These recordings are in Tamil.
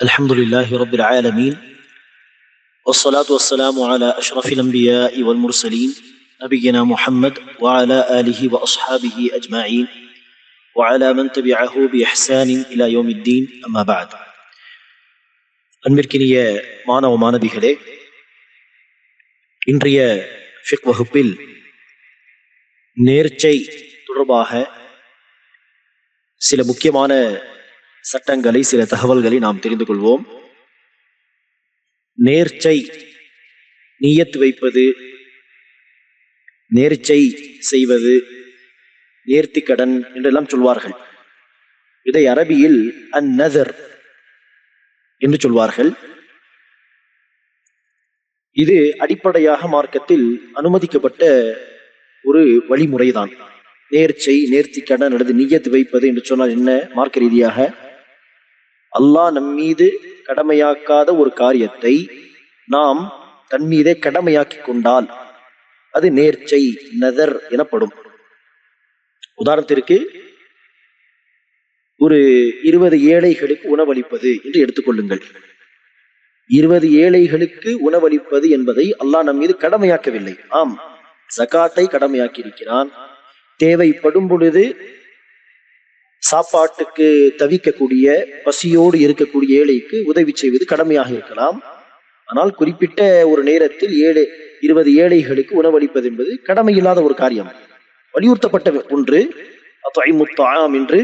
الحمد لله رب العالمين والصلاة والسلام على أشرف الأنبياء والمرسلين نبينا محمد وعلى آله وأصحابه أجمعين وعلى من تبعه بإحسان إلى يوم الدين أما بعد அன்பிற்கினிய மாணவ மாணவிகளே இன்றைய ஃபிக் வகுப்பில் நேர்ச்சை தொடர்பாக சில முக்கியமான சட்டங்களை சில தகவல்களை நாம் தெரிந்து கொள்வோம். நேர்ச்சை நீயத்து வைப்பது நேர்ச்சை செய்வது நேர்த்தி கடன் என்றெல்லாம் சொல்வார்கள். இதை அரபியில் அந்நதர் என்று சொல்வார்கள். இது அடிப்படையாக மார்க்கத்தில் அனுமதிக்கப்பட்ட ஒரு வழிமுறைதான். நேர்ச்சை நேர்த்தி கடன் அல்லது நீயத்து வைப்பது என்று சொன்னால் என்ன? மார்க்க ரீதியாக அல்லாஹ் நம் மீது கடமையாக்காத ஒரு காரியத்தை நாம் தன் மீதே கடமையாக்கி கொண்டால் அது நேர்ச்சை நதர் எனப்படும். உதாரணத்திற்கு ஒரு இருபது ஏழைகளுக்கு உணவளிப்பது என்று எடுத்துக்கொள்ளுங்கள் இருபது ஏழைகளுக்கு உணவளிப்பது என்பதை அல்லாஹ் நம் மீது கடமையாக்கவில்லை. ஆம் ஜகாத்தை கடமையாக்கி இருக்கிறான் தேவைப்படும் பொழுது சாப்பாட்டுக்கு தவிக்கக்கூடிய பசியோடு இருக்கக்கூடிய ஏழைக்கு உதவி செய்வது கடமையாக இருக்கலாம். ஆனால் குறிப்பிட்ட ஒரு நேரத்தில் ஏழை இருபது ஏழைகளுக்கு உணவளிப்பது என்பது கடமை இல்லாத ஒரு காரியம். வலியுறுத்தப்பட்ட ஒன்று முத்தாம் என்று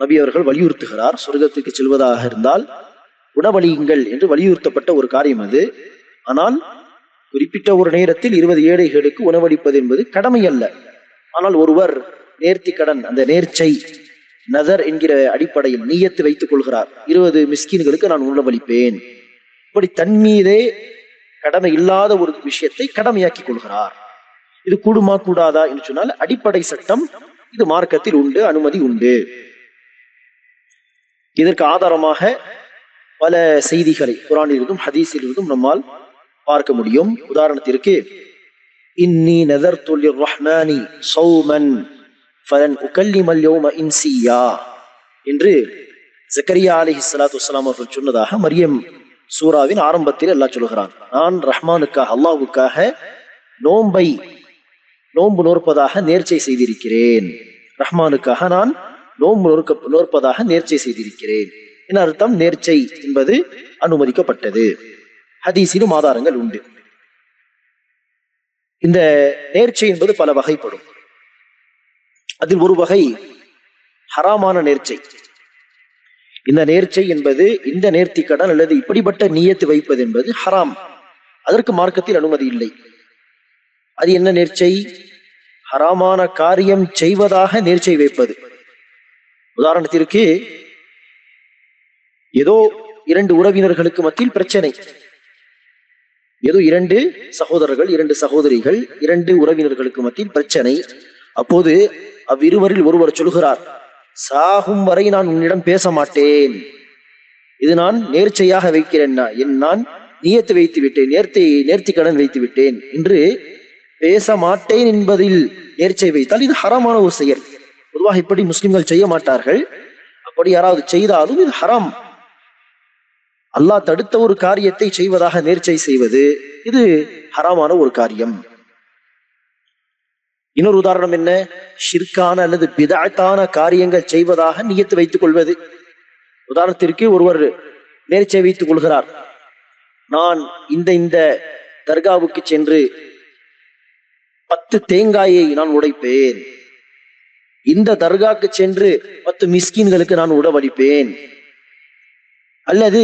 நபி அவர்கள் வலியுறுத்துகிறார். சொர்க்கத்துக்கு செல்வதாக இருந்தால் உணவளியுங்கள் என்று வலியுறுத்தப்பட்ட ஒரு காரியம் அது. ஆனால் குறிப்பிட்ட ஒரு நேரத்தில் இருபது ஏழைகளுக்கு உணவளிப்பது என்பது கடமை அல்ல ஆனால் ஒருவர் நேர்த்தி கடன் அந்த நேர்ச்சை நதர் என்கிற அடிப்படையில் நீயத்து வைத்துக் கொள்கிறார். இருபது மிஸ்கின்களுக்கு நான் உணவளிப்பேன் இப்படி தன் மீதே கடமை இல்லாத ஒரு விஷயத்தை கடமையாக்கி கொள்கிறார். இது கூடுமா கூடாதா என்று சொன்னால் அடிப்படை சட்டம் இது மார்க்கத்தில் உண்டு அனுமதி உண்டு. இதற்கு ஆதாரமாக பல செய்திகளை குரானில் இருந்தும் ஹதீஸில் இருந்தும் நம்மால் பார்க்க முடியும். உதாரணத்திற்கு இன்னி நதர் தொழில் ரஹ்மானி சௌமன் ஃபலன் உகல்லிமல் யோம இன்சியா என்று ஜக்கரியா அலி சலாத்து வலாம் அவர்கள் சொன்னதாக மரியம் சூராவின் ஆரம்பத்தில் எல்லாம் சொல்கிறான். நான் ரஹ்மானுக்காக அல்லாவுக்காக நோன்பை நோன்பு நோற்பதாக நேர்ச்சை செய்திருக்கிறேன். ரஹ்மானுக்காக நான் நோன்பு நோர்க்க நோற்பதாக நேர்ச்சை செய்திருக்கிறேன். என் அர்த்தம் நேர்ச்சை என்பது அனுமதிக்கப்பட்டது. ஹதீஸிலும் ஆதாரங்கள் உண்டு. இந்த நேர்ச்சை என்பது பல வகைப்படும். அதில் ஒரு வகை ஹராமான நேர்ச்சை. இந்த நேர்ச்சை என்பது இந்த நேர்த்தி கடன் அல்லது இப்படிப்பட்ட நீயத்து வைப்பது என்பது ஹராம். அதற்கு மார்க்கத்தில் அனுமதி இல்லை. அது என்ன நேர்ச்சை? ஹராமான காரியம் செய்வதாக நேர்ச்சை வைப்பது. உதாரணத்திற்கு ஏதோ இரண்டு உறவினர்களுக்கு மத்தியில் பிரச்சனை. ஏதோ இரண்டு சகோதரர்கள் இரண்டு சகோதரிகள் இரண்டு உறவினர்களுக்கு மத்தியில் பிரச்சனை. அப்போது அவ்விருவரில் ஒருவர் சொல்கிறார் சாகும் வரை நான் உன்னிடம் பேச மாட்டேன் இது நான் நேர்ச்சையாக வைக்கிறேன் என் நான் நியத்து வைத்து விட்டேன் நேர்த்தை நேர்த்தி கடன் வைத்து விட்டேன் என்று பேச மாட்டேன் என்பதில் நேர்ச்சை வைத்தால் இது ஹரமான ஒரு செயல். பொதுவாக இப்படி முஸ்லிம்கள் செய்ய மாட்டார்கள். அப்படி யாராவது செய்தாலும் இது ஹரம். அல்லாஹ் தடுத்த ஒரு காரியத்தை செய்வதாக நேர்ச்சை செய்வது இது ஹராமான ஒரு காரியம். இன்னொரு உதாரணம் என்ன? ஷிர்கான அல்லது பிதாத்தான காரியங்கள் செய்வதாக நியத்து வைத்துக் கொள்வது. உதாரணத்திற்கு ஒருவர் நேர்ச்சை வைத்துக் கொள்கிறார். நான் இந்த இந்த தர்காவுக்கு சென்று பத்து தேங்காயை நான் உடைப்பேன். இந்த தர்காக்கு சென்று பத்து மிஸ்கின்களுக்கு நான் உடவடிப்பேன் அல்லது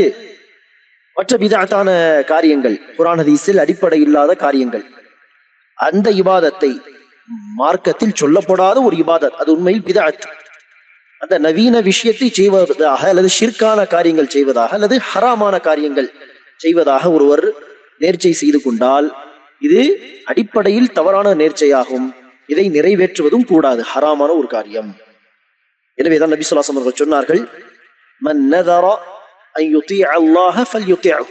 மற்ற விதத்தான காரியங்கள் குரான் ஹதீஸில் அடிப்படை இல்லாத காரியங்கள். அந்த விவாதத்தை மார்க்கத்தில் சொல்லப்படாத ஒரு இபாதத் அது உண்மையில் பிதாத் அந்த நவீன விஷயத்தை செய்வதாக அல்லது ஷிர்கான காரியங்கள் செய்வதாக அல்லது ஹராமான காரியங்கள் செய்வதாக ஒருவர் நேர்ச்சை செய்து கொண்டால் இது அடிப்படையில் தவறான நேர்ச்சையாகும் இதை நிறைவேற்றுவதும் கூடாது ஹராமான ஒரு காரியம் எனவேதான் நபி சொல்லாசம் அவர்கள் சொன்னார்கள் மன் நதர أن يطيع الله فليطيعه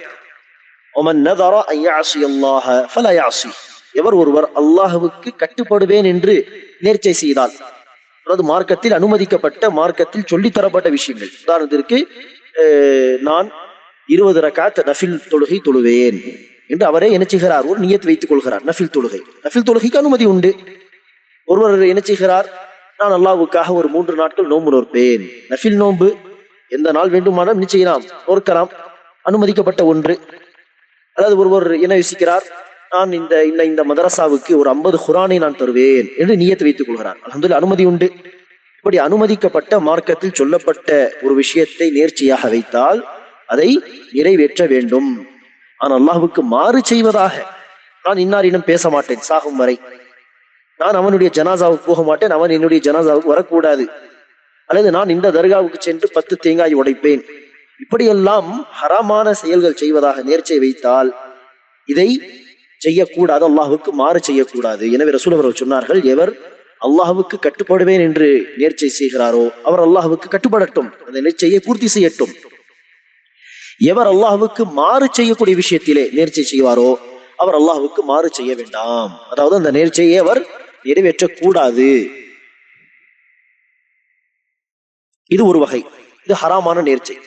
ومن نذر أن يعصي الله فلا يعصي எவர் ஒருவர் அல்லாஹுவுக்கு கட்டுப்படுவேன் என்று நேர்ச்சை செய்தால். அதாவது மார்க்கத்தில் அனுமதிக்கப்பட்ட மார்க்கத்தில் சொல்லித்தரப்பட்ட விஷயங்கள். உதாரணத்திற்கு அஹ், நான் இருபது ரக்காத் நஃபில் தொழுகை தொழுவேன் என்று அவரே என்ன செய்கிறார் ஒரு நியத் வைத்துக் கொள்கிறார் நஃபில் தொழுகை. நஃபில் தொழுகைக்கு அனுமதி உண்டு. ஒருவர் என்ன செய்கிறார்? நான் அல்லாவுக்காக ஒரு மூன்று நாட்கள் நோன்பு நோற்பேன். நஃபில் நோன்பு எந்த நாள் வேண்டுமானாலும் நிச்சயம் நோற்கலாம். அனுமதிக்கப்பட்ட ஒன்று. அதாவது ஒருவர் என்ன யோசிக்கிறார்? நான் இந்த இந்த இந்த மதரசாவுக்கு ஒரு ஐம்பது குரானை நான் தருவேன் என்று நியத்து வைத்துக் கொள்கிறார் அல்ஹம்துலில்லாஹ் அனுமதி உண்டு. இப்படி அனுமதிக்கப்பட்ட மார்க்கத்தில் சொல்லப்பட்ட ஒரு விஷயத்தை நேர்ச்சியாக வைத்தால் அதை நிறைவேற்ற வேண்டும். ஆனால் அல்லாஹுக்கு மாறு செய்வதாக நான் இன்னாரிடம் பேச மாட்டேன் சாகும் வரை. நான் அவனுடைய ஜனாசாவுக்கு போக மாட்டேன் அவன் என்னுடைய ஜனாசாவுக்கு வரக்கூடாது. அல்லது நான் இந்த தர்காவுக்கு சென்று பத்து தேங்காய் உடைப்பேன். இப்படியெல்லாம் ஹராமான செயல்கள் செய்வதாக நேர்ச்சை வைத்தால் இதை செய்யக்கூடாது அல்லாஹுக்கு மாறு செய்யக்கூடாது. எனவே ரசூல் அவர்கள் சொன்னார்கள் எவர் அல்லாஹுவுக்கு கட்டுப்படுவேன் என்று நேர்ச்சை செய்கிறாரோ அவர் அல்லாஹுவுக்கு கட்டுப்படட்டும். அந்த நேர்ச்சையை பூர்த்தி செய்யட்டும். எவர் அல்லாஹுவுக்கு மாறு செய்யக்கூடிய விஷயத்திலே நேர்ச்சை செய்வாரோ அவர் அல்லாஹுவுக்கு மாறு செய்ய வேண்டாம். அதாவது அந்த நேர்ச்சையை அவர் நிறைவேற்றக்கூடாது. இது ஒரு வகை. இது ஹராமான நேர்ச்சை.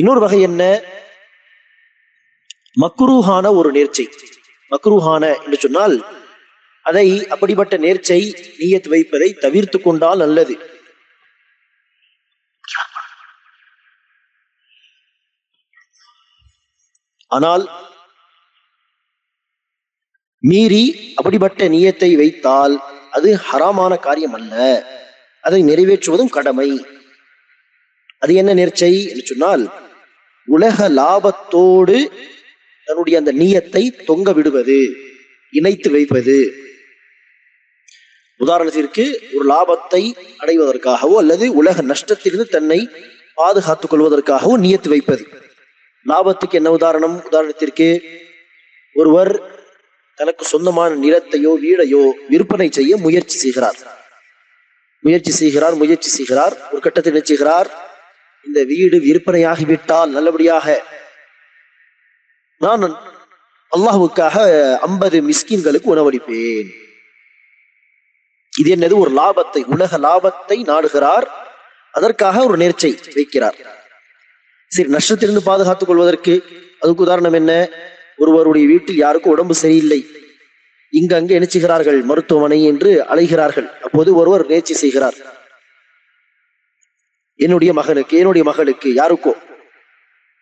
இன்னொரு வகை என்ன? மக்ரூஹான ஒரு நேர்ச்சை. மக்ரூஹான என்று சொன்னால் அதை அப்படிப்பட்ட நேர்ச்சை நீயத் வைப்பதை தவிர்த்து கொண்டால் நல்லது. ஆனால் மீறி அப்படிப்பட்ட நீயத்தை வைத்தால் அது ஹராமான காரியம் அல்ல அதை நிறைவேற்றுவதும் கடமை. அது என்ன நேர்ச்சை என்று சொன்னால் உலக லாபத்தோடு தன்னுடைய அந்த நீயத்தை தொங்க விடுவது இணைத்து வைப்பது. உதாரணத்திற்கு ஒரு லாபத்தை அடைவதற்காகவோ அல்லது உலக நஷ்டத்திலிருந்து தன்னை பாதுகாத்துக் கொள்வதற்காகவோ நியத்து வைப்பது. லாபத்துக்கு என்ன உதாரணம்? உதாரணத்திற்கு ஒருவர் தனக்கு சொந்தமான நிலத்தையோ வீடையோ விற்பனை செய்ய முயற்சி செய்கிறார். முயற்சி செய்கிறார் முயற்சி செய்கிறார் ஒரு கட்டத்தில் நினைச்சுகிறார் இந்த வீடு விற்பனையாகிவிட்டால் நல்லபடியாக நான் அல்லாஹுக்காக ஐம்பது மிஸ்கின்களுக்கு உணவளிப்பேன். இது என்னது? ஒரு லாபத்தை உலக லாபத்தை நாடுகிறார். அதற்காக ஒரு நேர்ச்சை வைக்கிறார். சரி நஷ்டத்திலிருந்து பாதுகாத்துக் கொள்வதற்கு அதுக்கு உதாரணம் என்ன? ஒருவருடைய வீட்டில் யாருக்கும் உடம்பு சரியில்லை. இங்கு அங்கு நினைச்சுகிறார்கள் மருத்துவமனை என்று அலைகிறார்கள் அப்போது ஒருவர் நேர்ச்சி செய்கிறார். என்னுடைய மகனுக்கு என்னுடைய மகளுக்கு யாருக்கோ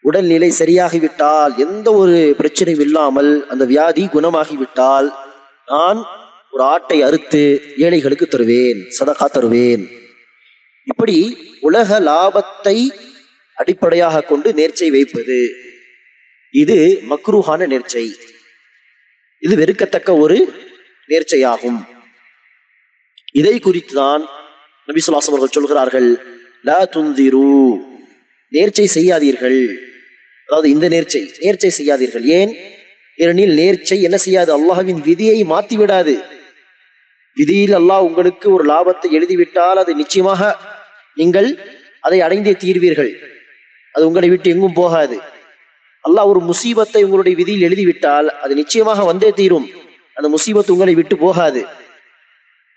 உடல்நிலை சரியாகிவிட்டால் எந்த ஒரு பிரச்சனையும் இல்லாமல் அந்த வியாதி குணமாகிவிட்டால் நான் ஒரு ஆட்டை அறுத்து ஏழைகளுக்கு தருவேன் சதகா தருவேன். இப்படி உலக லாபத்தை அடிப்படையாக கொண்டு நேர்ச்சை வைப்பது இது மக்ரூஹான நேர்ச்சை. இது வெறுக்கத்தக்க ஒரு நேர்ச்சையாகும். இதை குறித்துதான் நபி சொல்லாசம் அவர்கள் சொல்கிறார்கள் லா துந்திரு நேர்ச்சை செய்யாதீர்கள். அதாவது இந்த நேர்ச்சை நேர்ச்சை செய்யாதீர்கள். ஏன்? ஏனெனில் நேர்ச்சை என்ன செய்யாது? அல்லாஹ்வின் விதியை மாத்தி விடாது விதியில் அல்லாஹ் உங்களுக்கு ஒரு லாபத்தை எழுதிவிட்டால் அது நிச்சயமாக நீங்கள் அதை அடைந்தே தீர்வீர்கள். அது உங்களை விட்டு எங்கும் போகாது. அல்லாஹ் ஒரு முசீபத்தை உங்களுடைய விதியில் எழுதிவிட்டால் அது நிச்சயமாக வந்தே தீரும். அந்த முசீபத்து உங்களை விட்டு போகாது.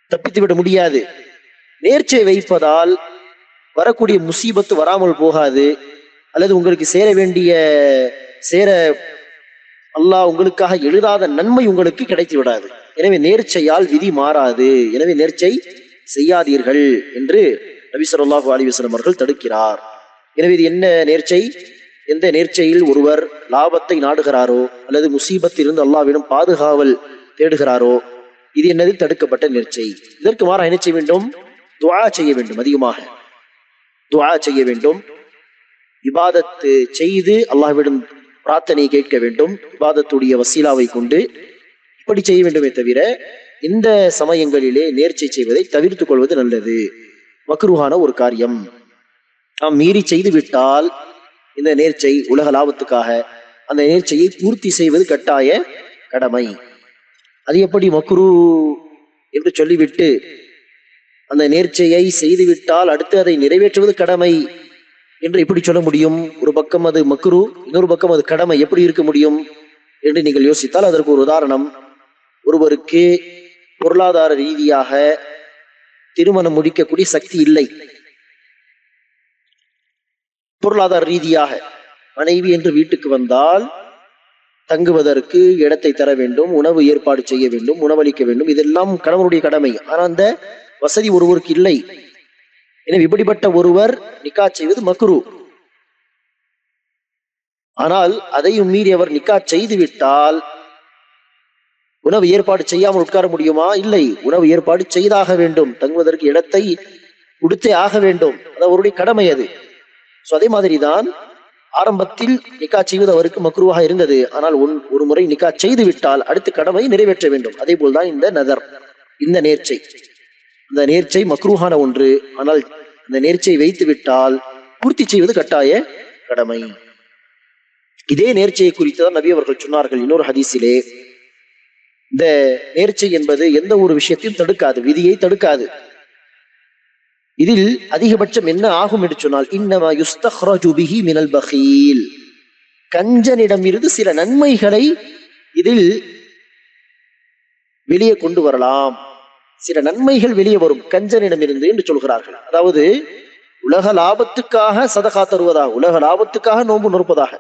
தப்பித்து விட முடியாது. நேர்ச்சை வைப்பதால் வரக்கூடிய முசீபத்து வராமல் போகாது. அல்லது உங்களுக்கு சேர வேண்டிய சேர அல்லாஹ் உங்களுக்காக எழுதாத நன்மை உங்களுக்கு கிடைத்து விடாது. எனவே நேர்ச்சையால் விதி மாறாது. எனவே நேர்ச்சை செய்யாதீர்கள் என்று நபி ஸல்லல்லாஹு அவர்கள் தடுக்கிறார். எனவே இது என்ன நேர்ச்சை? எந்த நேர்ச்சையில் ஒருவர் லாபத்தை நாடுகிறாரோ அல்லது முசீபத்தில் இருந்து அல்லாவிடம் பாதுகாவல் தேடுகிறாரோ இது என்னது தடுக்கப்பட்ட நேர்ச்சை? இதற்கு மாறா என்ன செய்ய வேண்டும்? துவா செய்ய வேண்டும் அதிகமாக. துவா செய்ய வேண்டும். இபாதத்து செய்து அல்லாஹ்விடம் பிரார்த்தனை கேட்க வேண்டும். இபாதத்துடைய வசீலாவை கொண்டு இப்படி செய்ய வேண்டுமே தவிர இந்த சமயங்களிலே நேர்ச்சை செய்வதை தவிர்த்துக் கொள்வது நல்லது. மக்ருஹான ஒரு காரியம். நாம் மீறி செய்து விட்டால் இந்த நேர்ச்சை உலக லாபத்துக்காக அந்த நேர்ச்சையை பூர்த்தி செய்வது கட்டாய கடமை. அது எப்படி மக்ரு என்று சொல்லிவிட்டு அந்த நேர்ச்சையை செய்துவிட்டால் அடுத்து அதை நிறைவேற்றுவது கடமை என்று எப்படி சொல்ல முடியும். ஒரு பக்கம் அது மக்ரு இன்னொரு பக்கம் அது கடமை. எப்படி இருக்க முடியும் என்று நீங்கள் யோசித்தால் அதற்கு ஒரு உதாரணம். ஒருவருக்கு பொருளாதார ரீதியாக திருமணம் முடிக்கக்கூடிய சக்தி இல்லை. பொருளாதார ரீதியாக மனைவி என்று வீட்டுக்கு வந்தால் தங்குவதற்கு இடத்தை தர வேண்டும் உணவு ஏற்பாடு செய்ய வேண்டும் உணவளிக்க வேண்டும். இதெல்லாம் கணவனுடைய கடமை. ஆனால் அந்த வசதி ஒருவருக்கு இல்லை. எனவே இப்படிப்பட்ட ஒருவர் நிக்கா செய்வது மக்ரு. ஆனால் அதையும் மீறி அவர் நிக்கா செய்து விட்டால் உணவு ஏற்பாடு செய்யாமல் உட்கார முடியுமா? இல்லை. உணவு ஏற்பாடு செய்தாக வேண்டும். தங்குவதற்கு இடத்தை கொடுத்தே ஆக வேண்டும். அது அவருடைய கடமை அது. சோ அதே மாதிரிதான் ஆரம்பத்தில் நிக்கா செய்வது அவருக்கு மக்ருவாக இருந்தது. ஆனால் ஒன்- ஒரு முறை நிக்கா செய்து விட்டால் அடுத்த கடமை நிறைவேற்ற வேண்டும். அதே போல்தான் இந்த நதர் இந்த நேர்ச்சை. இந்த நேர்ச்சை மக்ரூஹான ஒன்று. ஆனால் இந்த நேர்ச்சை வைத்து விட்டால் பூர்த்தி செய்வது கட்டாய கடமை. இதே நேர்ச்சையை குறித்து தான் நபி அவர்கள் சொன்னார்கள் இன்னொரு ஹதீஸிலே. இந்த நேர்ச்சை என்பது எந்த ஒரு விஷயத்தையும் தடுக்காது விதியை தடுக்காது. இதில் அதிகபட்சம் என்ன ஆகும் என்று சொன்னால் இன்னமா யுஸ்தஹ்ரஜு மினல் பகீல். கஞ்சனிடமிருந்து சில நன்மைகளை இதில் வெளியே கொண்டு வரலாம். சில நன்மைகள் வெளியே வரும் கஞ்சனிடமிருந்து என்று சொல்கிறார்கள். அதாவது உலக லாபத்துக்காக சதகா தருவதாக உலக லாபத்துக்காக நோன்பு நொறுப்பதாக.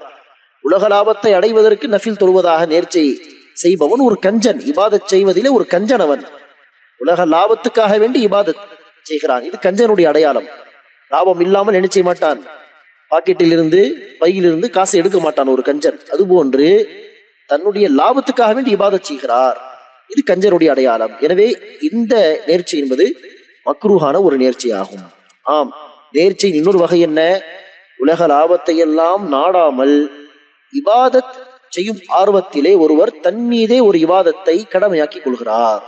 உலக லாபத்தை அடைவதற்கு நஃபில் தொழுவதாக நேர்ச்சை செய்பவன் ஒரு கஞ்சன் இபாதத் செய்வதிலே ஒரு கஞ்சன் அவன் உலக லாபத்துக்காக வேண்டி இபாதத் செய்கிறான். இது கஞ்சனுடைய அடையாளம். லாபம் இல்லாமல் என்ன செய்ய மாட்டான்? பாக்கெட்டில் இருந்து பையிலிருந்து காசை எடுக்க மாட்டான் ஒரு கஞ்சன். அதுபோன்று தன்னுடைய லாபத்துக்காக வேண்டி இபாதத் செய்கிறார். இது கஞ்சனுடைய அடையாளம். எனவே இந்த நேர்ச்சி என்பது மக்ரூஹான ஒரு நேர்ச்சி ஆகும் ஆம் நேர்ச்சியின் இன்னொரு வகை என்ன? உலக லாபத்தை எல்லாம் நாடாமல் இவாதத் செய்யும் ஆர்வத்திலே ஒருவர் தன் மீதே ஒரு இவாதத்தை கடமையாக்கி கொள்கிறார்.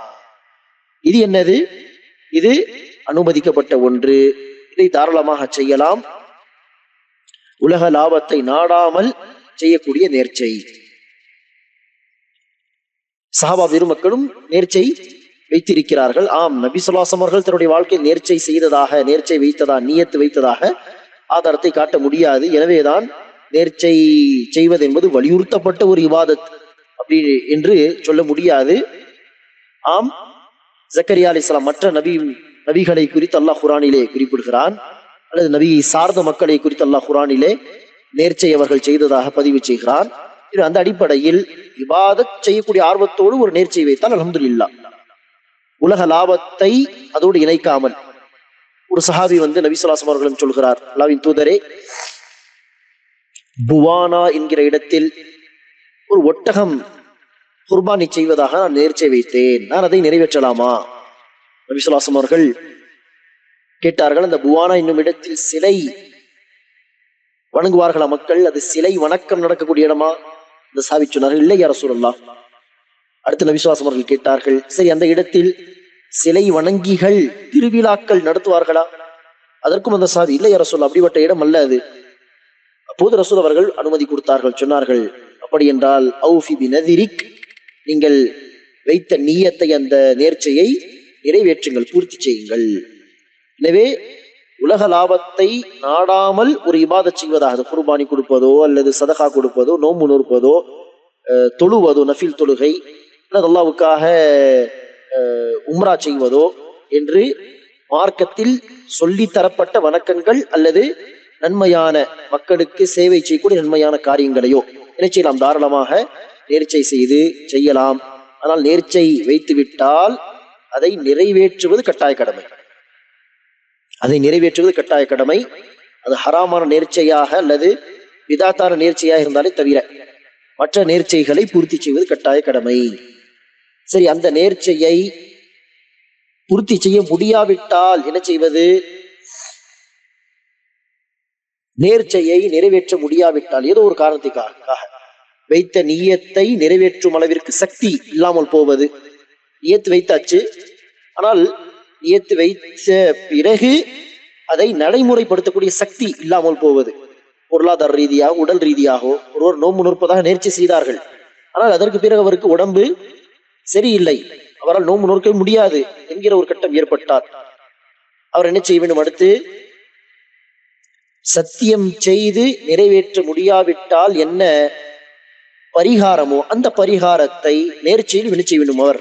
இது என்னது? இது அனுமதிக்கப்பட்ட ஒன்று. இதை தாராளமாக செய்யலாம். உலக லாபத்தை நாடாமல் செய்யக்கூடிய நேர்ச்சை. சஹாபா பெருமக்களும் நேர்ச்சை வைத்திருக்கிறார்கள். ஆம் நபி சொல்லாசம் அவர்கள் தன்னுடைய வாழ்க்கையில் நேர்ச்சை செய்ததாக நேர்ச்சை வைத்ததா நியத்து வைத்ததாக ஆதாரத்தை காட்ட முடியாது. எனவேதான் நேர்ச்சை செய்வது என்பது வலியுறுத்தப்பட்ட ஒரு விவாதத் அப்படி என்று சொல்ல முடியாது. ஆம் ஜக்கரியா அலிஸ்லாம் மற்ற நபி நபிகளை குறித்து அல்லாஹ் குரானிலே குறிப்பிடுகிறான். அல்லது நபியை சார்ந்த மக்களை குறித்து அல்லாஹ் குரானிலே நேர்ச்சை அவர்கள் செய்ததாக பதிவு செய்கிறான். இது அந்த அடிப்படையில் இவாத செய்யக்கூடிய ஆர்வத்தோடு ஒரு நேர்ச்சியை வைத்தால் அலமதுல்லா உலக லாபத்தை அதோடு இணைக்காமல் ஒரு சஹாபி வந்து நபிசுலாசம் அவர்களும் சொல்கிறார் அல்லாவின் தூதரே புவானா என்கிற இடத்தில் ஒரு ஒட்டகம் குர்பானி செய்வதாக நான் நேர்ச்சை வைத்தேன். நான் அதை நிறைவேற்றலாமா? நபிசுலாசம் அவர்கள் கேட்டார்கள் அந்த புவானா என்னும் இடத்தில் சிலை வணங்குவார்களா மக்கள்? அது சிலை வணக்கம் நடக்கக்கூடிய இடமா? இந்த சாவி சொன்னார்கள் இல்லை யார சொல்லலாம் அடுத்து நபிசுவாசம் அவர்கள் கேட்டார்கள் சரி அந்த இடத்தில் சிலை வணங்கிகள் திருவிழாக்கள் நடத்துவார்களா? அதற்கும் அந்த சாவி இல்லை யார அப்படிப்பட்ட இடம் அல்ல அது. அப்போது ரசூல் அவர்கள் அனுமதி கொடுத்தார்கள் சொன்னார்கள் அப்படி என்றால் அவுஃபி பினதிரிக் நீங்கள் வைத்த நீயத்தை அந்த நேர்ச்சையை நிறைவேற்றுங்கள் பூர்த்தி செய்யுங்கள். எனவே உலக லாபத்தை நாடாமல் ஒரு இபாத செய்வதாக குர்பானி கொடுப்பதோ அல்லது சதகா கொடுப்பதோ நோம்பு நோற்பதோ தொழுவதோ நஃபில் தொழுகை அல்லது அல்லாவுக்காக உம்ரா செய்வதோ என்று மார்க்கத்தில் சொல்லி தரப்பட்ட வணக்கங்கள் அல்லது நன்மையான மக்களுக்கு சேவை செய்யக்கூடிய நன்மையான காரியங்களையோ என்ன செய்யலாம் தாராளமாக நேர்ச்சை செய்து செய்யலாம். ஆனால் நேர்ச்சை வைத்துவிட்டால் அதை நிறைவேற்றுவது கட்டாய கடமை. அதை நிறைவேற்றுவது கட்டாய கடமை. அது ஹராமான நேர்ச்சையாக அல்லது விதாத்தான நேர்ச்சையாக இருந்தாலே தவிர மற்ற நேர்ச்சைகளை பூர்த்தி செய்வது கட்டாய கடமை. சரி அந்த நேர்ச்சையை பூர்த்தி செய்ய முடியாவிட்டால் என்ன செய்வது? நேர்ச்சையை நிறைவேற்ற முடியாவிட்டால் ஏதோ ஒரு காரணத்துக்காக வைத்த நீயத்தை நிறைவேற்றும் அளவிற்கு சக்தி இல்லாமல் போவது. நியத்து வைத்தாச்சு. ஆனால் நியத்து வைத்த பிறகு அதை நடைமுறைப்படுத்தக்கூடிய சக்தி இல்லாமல் போவது. பொருளாதார ரீதியாக உடல் ரீதியாகவோ ஒருவர் நோன்பு நோற்பதாக நேர்ச்சி செய்தார்கள். ஆனால் அதற்கு பிறகு அவருக்கு உடம்பு சரியில்லை. அவரால் நோன்பு நோக்க முடியாது என்கிற ஒரு கட்டம் ஏற்பட்டார். அவர் என்ன செய்ய வேண்டும் அடுத்து? சத்தியம் செய்து நிறைவேற்ற முடியாவிட்டால் என்ன பரிகாரமோ அந்த பரிகாரத்தை நேர்ச்சியில் என்ன வேண்டும் அவர்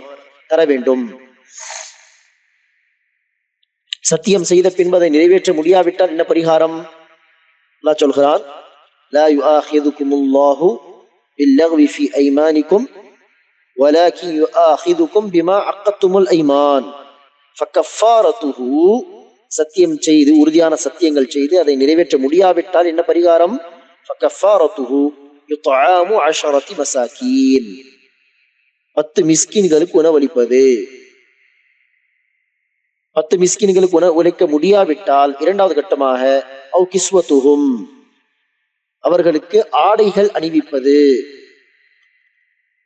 தர வேண்டும். சத்தியம் செய்த பின்பு அதை நிறைவேற்ற முடியாவிட்டால் என்ன பரிகாரம்? அல்லா சொல்கிறான் லா யுஆஹிதுக்கும் அல்லாஹு பில்லஹ்வி ஃபி ஐமானிக்கும் வலாக்கி பிமா அக்கத்துமுல் ஐமான். ஃபக்கஃபாரத்துஹு சத்தியம் செய்து உறுதியான சத்தியங்கள் செய்து அதை நிறைவேற்ற முடியாவிட்டால் என்ன பரிகாரம்? ஃபக்கஃபாரத்துஹு யுத்ஆமு அஷரத்தி மசாக்கீன் பத்து மிஸ்கின்களுக்கு உணவளிப்பது. பத்து மிஸ்கின்களுக்கு உணவு உழைக்க முடியாவிட்டால் இரண்டாவது கட்டமாக அவ் கிஸ்வத்துகும் அவர்களுக்கு ஆடைகள் அணிவிப்பது.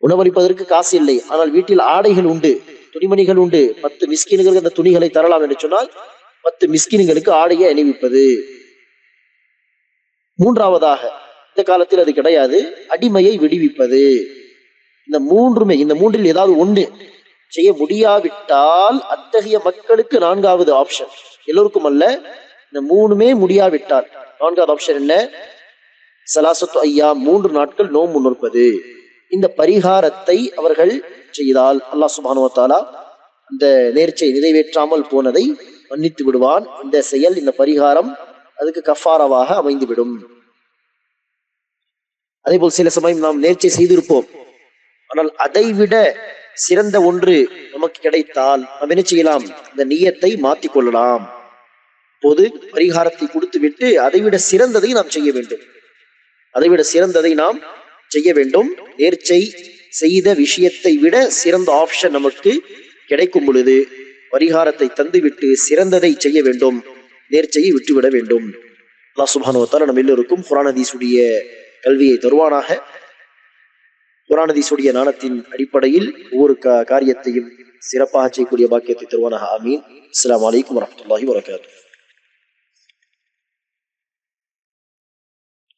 உணவளிப்பதற்கு காசு இல்லை ஆனால் வீட்டில் ஆடைகள் உண்டு துணிமணிகள் உண்டு. பத்து மிஸ்கின்களுக்கு அந்த துணிகளை தரலாம் என்று சொன்னால் பத்து மிஸ்கின்களுக்கு ஆடையை அணிவிப்பது. மூன்றாவதாக இந்த காலத்தில் அது கிடையாது அடிமையை விடுவிப்பது. இந்த மூன்றுமே இந்த மூன்றில் ஏதாவது ஒண்ணு செய்ய முடியாவிட்டால் அத்தகைய மக்களுக்கு நான்காவது ஆப்ஷன் எல்லோருக்கும் அல்ல இந்த மூணுமே முடியாவிட்டால். நான்காவது ஆப்ஷன் என்ன? சலாசத்து ஐயா மூன்று நாட்கள் நோம்பு நோற்பது இந்த பரிகாரத்தை அவர்கள் செய்தால் அல்லாஹ் சுபானுவத்தாலா அந்த நேர்ச்சை நிறைவேற்றாமல் போனதை மன்னித்து விடுவான். இந்த செயல் இந்த பரிகாரம் அதுக்கு கஃபாராவாக அமைந்துவிடும். அதே போல் சில சமயம் நாம் நேர்ச்சை செய்திருப்போம். ஆனால் அதை விட சிறந்த ஒன்று நமக்கு கிடைத்தால் நாம் என்ன செய்யலாம்? இந்த நீயத்தை மாற்றிக் கொள்ளலாம். பொது பரிகாரத்தை கொடுத்து விட்டு அதை விட சிறந்ததை நாம் செய்ய வேண்டும். அதை விட சிறந்ததை நாம் செய்ய வேண்டும். நேர்ச்சை செய்த விஷயத்தை விட சிறந்த ஆப்ஷன் நமக்கு கிடைக்கும் பொழுது பரிகாரத்தை தந்துவிட்டு சிறந்ததை செய்ய வேண்டும். நேர்ச்சையை விட்டுவிட வேண்டும். அல்லா சுபானுவத்தால் நம்ம எல்லோருக்கும் குரானதீசுடைய கல்வியை தருவானாக. குரானதீசுடைய நாணத்தின் அடிப்படையில் ஒவ்வொரு காரியத்தையும் சிறப்பாக செய்யக்கூடிய பாக்கியத்தை தருவானாக. ஆமீன். அஸ்லாம் வலைக்கம் வரஹ்மத்துல்லாஹி வரகாத்து